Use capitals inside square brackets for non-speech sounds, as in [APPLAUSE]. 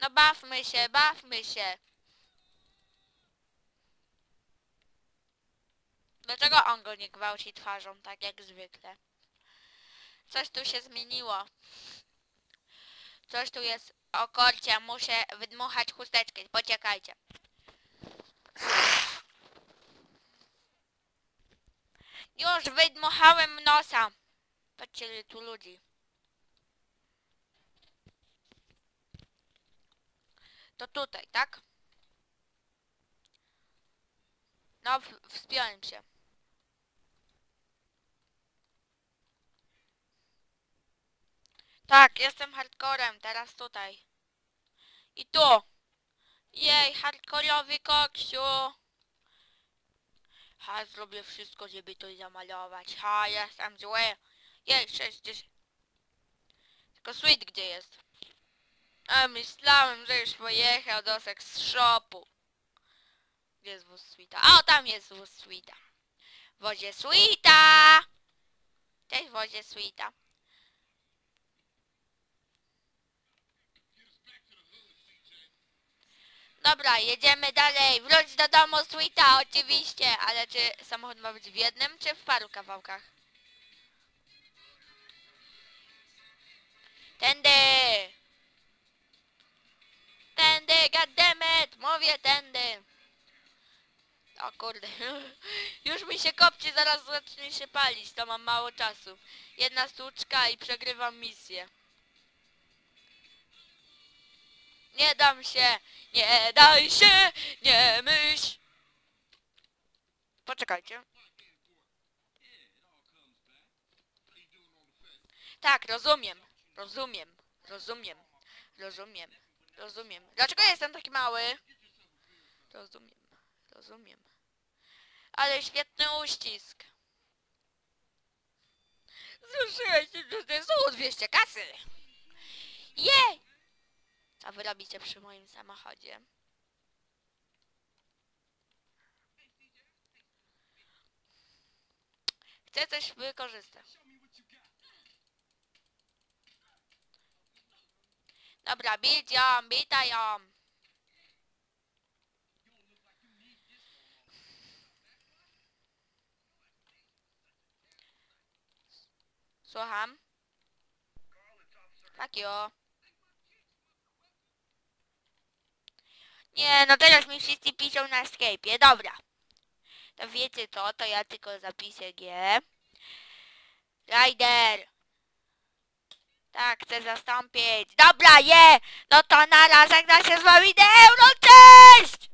No bawmy się, bawmy się. Dlaczego on go nie gwałci twarzą, tak jak zwykle? Coś tu się zmieniło. Coś tu jest o korcie, muszę wydmuchać chusteczkę, poczekajcie. Już wydmuchałem nosa. Patrzcie, tu ludzi. To tutaj, tak? No, wspiąłem się. Tak, jestem hardcorem, teraz tutaj. I tu. Jej, hardkorowy koksiu. Ha, zrobię wszystko, żeby to zamalować. Ha, jestem zły. Jej, 60. Tylko Sweet gdzie jest? A, myślałem, że już pojechał do seks shopu. Gdzie jest wóz Sweeta? O, tam jest wóz Sweeta. W wozie Sweeta! Cześć, wozie Sweeta. Dobra, jedziemy dalej. Wróć do domu Sweeta, oczywiście. Ale czy samochód ma być w jednym, czy w paru kawałkach? Mówię tędy! O kurde, [LAUGHS] już mi się kopci, zaraz zacznie się palić, to mam mało czasu. Jedna sztuczka i przegrywam misję. Nie dam się, nie daj się, nie myśl. Poczekajcie. Tak, rozumiem, rozumiem, rozumiem, rozumiem, rozumiem. Dlaczego jestem taki mały? Rozumiem, rozumiem. Ale świetny uścisk. Słyszałeś, że to jest 200 kasy. Jej! Co wy robicie przy moim samochodzie? Chcę coś wykorzystać. Dobra, bić ją, bita ją. Słucham? You. Nie, no teraz mi wszyscy piszą na Skype'ie, dobra. To wiecie co, to ja tylko zapiszę G. Rider! Tak, chcę zastąpić. Dobra, je! No to na raz, jak się z wami Euro, cześć!